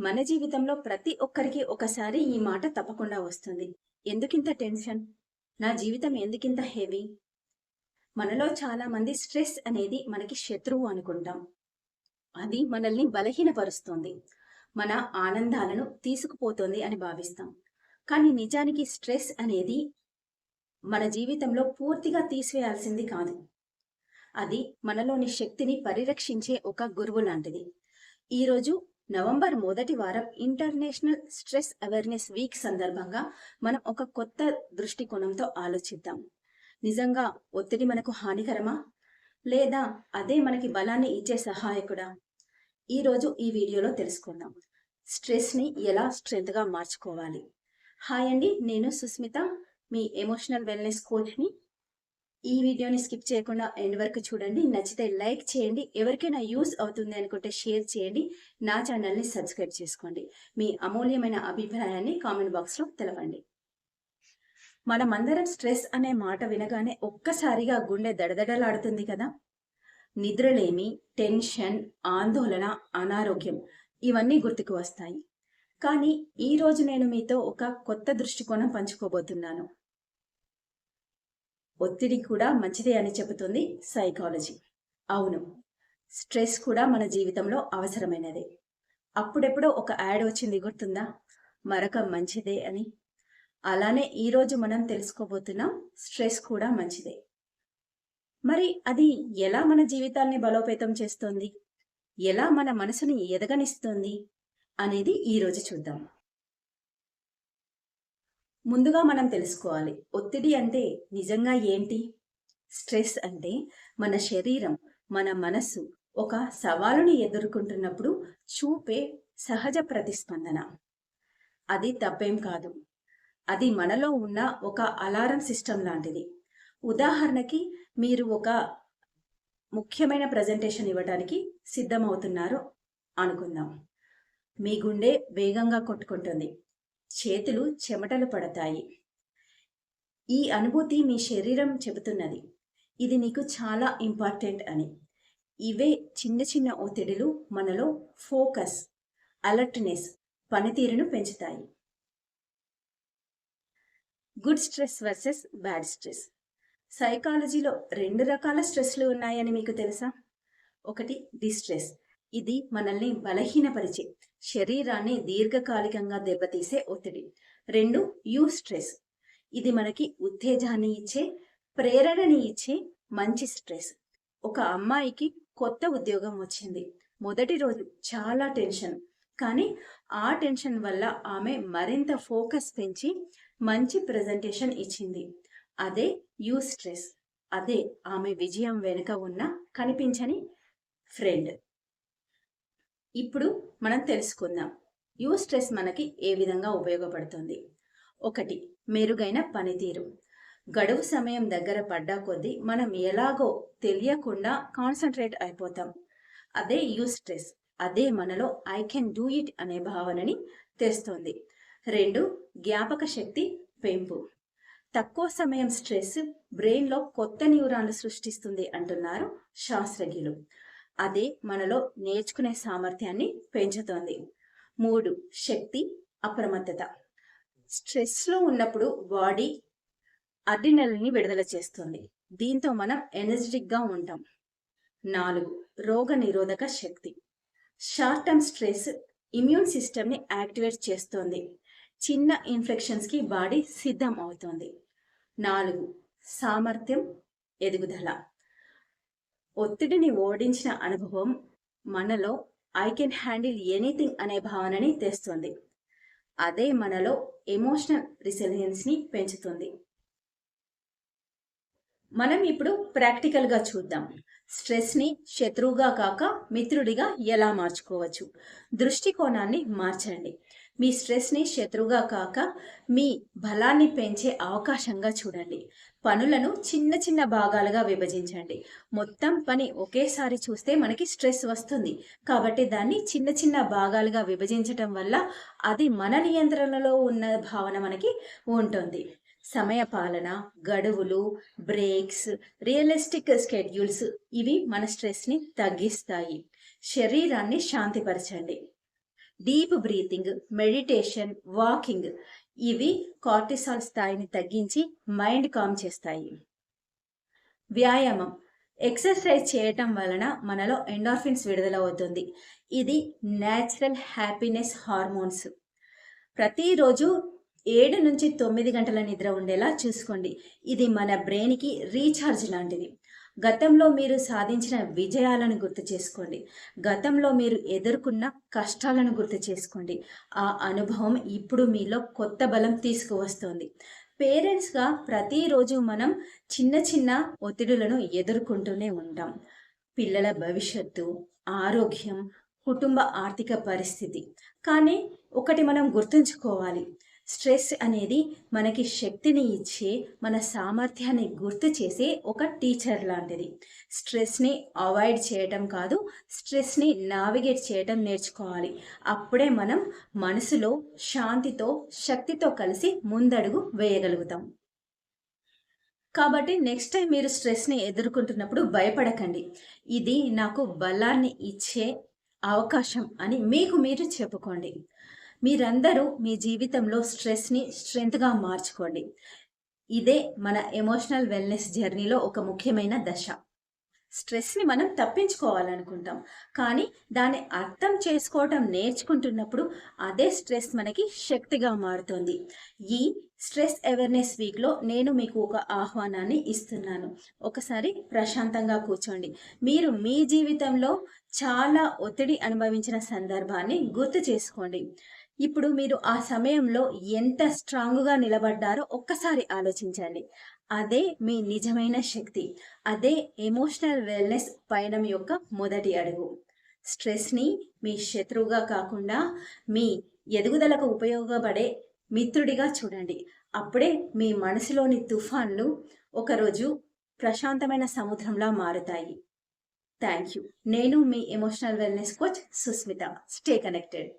మన జీవితంలో ప్రతి ఒక్కరికి ఒకసారి ఈ మాట తప్పకుండా వస్తుంది. ఎందుకింత టెన్షన్? నా జీవితం ఎందుకింత హెవీ? మనలో చాలా మంది స్ట్రెస్ అనేది మనకి శత్రువు అనుకుంటాం. అది మనల్ని బలహీనపరుస్తుంది. మన ఆనందాలను తీసుకుపోతుంది అని భావిస్తాం. కానీ నిజానికి స్ట్రెస్ అనేది మన జీవితంలో పూర్తిగా తీసివేయాల్సింది కాదు. అది మనలోని శక్తిని పరిరక్షించే ఒక గురువు లాంటిది. ఈరోజు నవంబర్ మొదటి వారం ఇంటర్నేషనల్ స్ట్రెస్ అవేర్నెస్ వీక్ సందర్భంగా మనం ఒక కొత్త దృష్టికోణంతో ఆలోచిద్దాం. నిజంగా ఒత్తిడి మనకు హానికరమా? లేదా అదే మనకి బలాన్ని ఇచ్చే సహాయకుడా? ఈరోజు ఈ వీడియోలో తెలుసుకుందాం. స్ట్రెస్ని ఎలా స్ట్రెంత్గా మార్చుకోవాలి? హాయ్ అండి నేను సుస్మిత మీ ఎమోషనల్ వెల్నెస్ కోచ్ని. ఈ వీడియోని స్కిప్ చేయకుండా ఎండ్ వరకు చూడండి. నచ్చితే లైక్ చేయండి. ఎవరికైనా యూస్ అవుతుంది అనుకుంటే షేర్ చేయండి. నా ఛానల్ని సబ్స్క్రైబ్ చేసుకోండి. మీ అమూల్యమైన అభిప్రాయాన్ని కామెంట్ బాక్స్లో తెలవండి మనమందరం స్ట్రెస్ అనే మాట వినగానే ఒక్కసారిగా గుండె దడదడలాడుతుంది కదా. నిద్రలేమి టెన్షన్ ఆందోళన అనారోగ్యం ఇవన్నీ గుర్తుకు వస్తాయి. కానీ ఈ రోజు నేను మీతో ఒక కొత్త దృష్టికోణం పంచుకోబోతున్నాను. ఒత్తిడి కూడా మంచిదే అని చెబుతుంది సైకాలజీ. అవును స్ట్రెస్ కూడా మన జీవితంలో అవసరమైనదే. అప్పుడెప్పుడో ఒక యాడ్ వచ్చింది గుర్తుందా? మరొక మంచిదే అని. అలానే ఈరోజు మనం తెలుసుకోబోతున్నాం స్ట్రెస్ కూడా మంచిదే. మరి అది ఎలా మన జీవితాన్ని బలోపేతం చేస్తుంది? ఎలా మన మనసుని ఎదగనిస్తుంది? అనేది ఈరోజు చూద్దాం. ముందుగా మనం తెలుసుకోవాలి ఒత్తిడి అంటే నిజంగా ఏంటి? స్ట్రెస్ అంటే మన శరీరం మన మనస్సు ఒక సవాలుని ఎదుర్కొంటున్నప్పుడు చూపే సహజ ప్రతిస్పందన. అది తప్పేం కాదు. అది మనలో ఉన్న ఒక అలారం సిస్టమ్ లాంటిది. ఉదాహరణకి మీరు ఒక ముఖ్యమైన ప్రజెంటేషన్ ఇవ్వడానికి సిద్ధమవుతున్నారు అనుకుందాం. మీ గుండె వేగంగా కొట్టుకుంటుంది. చేతులు చెమటలు పడతాయి. ఈ అనుభూతి మీ శరీరం చెబుతున్నది. ఇది నీకు చాలా ఇంపార్టెంట్ అని. ఇవే చిన్న చిన్న ఒత్తిడులు మనలో ఫోకస్ అలర్ట్నెస్ పనితీరును పెంచుతాయి. Good stress versus bad stress. సైకాలజీలో రెండు రకాల స్ట్రెస్లు ఉన్నాయని మీకు తెలుసా? ఒకటి డిస్ట్రెస్. ఇది మనల్ని బలహీనపరిచే శరీరాన్ని దీర్ఘకాలికంగా దెబ్బతీసే ఒత్తిడి. రెండు యూ స్ట్రెస్ ఇది మనకి ఉత్తేజాన్ని ఇచ్చే ప్రేరణని ఇచ్చే మంచి స్ట్రెస్. ఒక అమ్మాయికి కొత్త ఉద్యోగం వచ్చింది. మొదటి రోజు చాలా టెన్షన్. కానీ ఆ టెన్షన్ వల్ల ఆమె మరింత ఫోకస్ పెంచి మంచి ప్రజెంటేషన్ ఇచ్చింది. అదే యూ స్ట్రెస్ అదే ఆమె విజయం వెనుక ఉన్న కనిపించని ఫ్రెండ్. ఇప్పుడు మనం తెలుసుకుందాం. యూ స్ట్రెస్ మనకి ఏ విధంగా ఉపయోగపడుతుంది? ఒకటి మెరుగైన పనితీరు. గడువు సమయం దగ్గర పడ్డా కొద్దీ మనం ఎలాగో తెలియకుండా కాన్సన్ట్రేట్ అయిపోతాం. అదే యూ స్ట్రెస్. అదే మనలో ఐ కెన్ డూ ఇట్ అనే భావనని తెస్తుంది. రెండు జ్ఞాపక శక్తి పెంపు. తక్కువ సమయం స్ట్రెస్ బ్రెయిన్లో కొత్త న్యూరాన్లు సృష్టిస్తుంది అంటున్నారు శాస్త్రజ్ఞులు. అదే మనలో నేర్చుకునే సామర్థ్యాన్ని పెంచుతోంది. మూడు శక్తి అప్రమత్తత. స్ట్రెస్లో ఉన్నప్పుడు బాడీ అడ్రినల్ని విడుదల చేస్తుంది. దీంతో మనం ఎనర్జెటిక్గా ఉంటాం. నాలుగు రోగ నిరోధక శక్తి. షార్ట్ టర్మ్ స్ట్రెస్ ఇమ్యూన్ సిస్టమ్ని యాక్టివేట్ చేస్తుంది. చిన్న ఇన్ఫెక్షన్స్కి బాడీ సిద్ధం అవుతుంది. నాలుగు సామర్థ్యం ఎదుగుదల. ఒత్తిడిని ఓడించిన అనుభవం మనలో ఐ కెన్ హ్యాండిల్ ఎనీథింగ్ అనే భావనని తెస్తుంది. అదే మనలో ఎమోషనల్ రిసిలియన్స్ని పెంచుతుంది. మనం ఇప్పుడు ప్రాక్టికల్గా చూద్దాం. స్ట్రెస్ని శత్రువుగా కాక మిత్రుడిగా ఎలా మార్చుకోవచ్చు? దృష్టికోణాన్ని మార్చండి. మీ స్ట్రెస్ని శత్రువుగా కాక మీ బలాన్ని పెంచే అవకాశంగా చూడండి. పనులను చిన్న చిన్న భాగాలుగా విభజించండి. మొత్తం పని ఒకేసారి చూస్తే మనకి స్ట్రెస్ వస్తుంది. కాబట్టి దాన్ని చిన్న చిన్న భాగాలుగా విభజించటం వల్ల అది మన నియంత్రణలో ఉన్న భావన మనకి ఉంటుంది. సమయ పాలన గడువులు బ్రేక్స్ రియలిస్టిక్ స్కెడ్యూల్స్ ఇవి మన స్ట్రెస్ని తగ్గిస్తాయి. శరీరాన్ని శాంతిపరచండి. డీప్ బ్రీతింగ్ మెడిటేషన్ వాకింగ్ ఇవి కార్టిసాల్ స్థాయిని తగ్గించి మైండ్ కామ్ చేస్తాయి. వ్యాయామం. ఎక్సర్సైజ్ చేయటం వలన మనలో ఎండార్ఫిన్స్ విడుదలవుతుంది. ఇది న్యాచురల్ హ్యాపీనెస్ హార్మోన్స్. ప్రతిరోజు ఏడు నుంచి తొమ్మిది గంటల నిద్ర ఉండేలా చూసుకోండి. ఇది మన బ్రెయిన్కి రీఛార్జ్ లాంటిది. గతంలో మీరు సాధించిన విజయాలను గుర్తు చేసుకోండి. గతంలో మీరు ఎదుర్కొన్న కష్టాలను గుర్తు చేసుకోండి. ఆ అనుభవం ఇప్పుడు మీలో కొత్త బలం తీసుకువస్తుంది. పేరెంట్స్గా ప్రతిరోజు మనం చిన్న చిన్న ఒత్తిడులను ఎదుర్కొంటూనే ఉంటాం. పిల్లల భవిష్యత్తు ఆరోగ్యం కుటుంబ ఆర్థిక పరిస్థితి. కానీ ఒకటి మనం గుర్తుంచుకోవాలి. స్ట్రెస్ అనేది మనకి శక్తిని ఇచ్చే మన సామర్థ్యాన్ని గుర్తు చేసే ఒక టీచర్ లాంటిది. స్ట్రెస్ని అవాయిడ్ చేయటం కాదు స్ట్రెస్ని నావిగేట్ చేయటం నేర్చుకోవాలి. అప్పుడే మనం మనసులో శాంతితో శక్తితో కలిసి ముందడుగు వేయగలుగుతాం. కాబట్టి నెక్స్ట్ టైం మీరు స్ట్రెస్ని ఎదుర్కొంటున్నప్పుడు భయపడకండి. ఇది నాకు బలాన్ని ఇచ్చే అవకాశం అని మీకు మీరు చెప్పుకోండి. మీరందరూ మీ జీవితంలో స్ట్రెస్ని స్ట్రెంత్గా మార్చుకోండి. ఇదే మన ఎమోషనల్ వెల్నెస్ జర్నీలో ఒక ముఖ్యమైన దశ. స్ట్రెస్ని మనం తప్పించుకోవాలనుకుంటాం. కానీ దాన్ని అర్థం చేసుకోవటం నేర్చుకుంటున్నప్పుడు అదే స్ట్రెస్ మనకి శక్తిగా మారుతుంది. ఈ స్ట్రెస్ అవేర్నెస్ వీక్లో నేను మీకు ఒక ఆహ్వానాన్ని ఇస్తున్నాను. ఒకసారి ప్రశాంతంగా కూర్చోండి. మీరు మీ జీవితంలో చాలా ఒత్తిడి అనుభవించిన సందర్భాన్ని గుర్తు చేసుకోండి. ఇప్పుడు మీరు ఆ సమయంలో ఎంత స్ట్రాంగ్గా నిలబడ్డారో ఒక్కసారి ఆలోచించండి. అదే మీ నిజమైన శక్తి. అదే ఎమోషనల్ వెల్నెస్ పయనం యొక్క మొదటి అడుగు. స్ట్రెస్ని మీ శత్రువుగా కాకుండా మీ ఎదుగుదలకు ఉపయోగపడే మిత్రుడిగా చూడండి. అప్పుడే మీ మనసులోని తుఫాన్లు ఒకరోజు ప్రశాంతమైన సముద్రంలా మారుతాయి. Thank you. నేను మీ emotional wellness coach Susmita. Stay connected.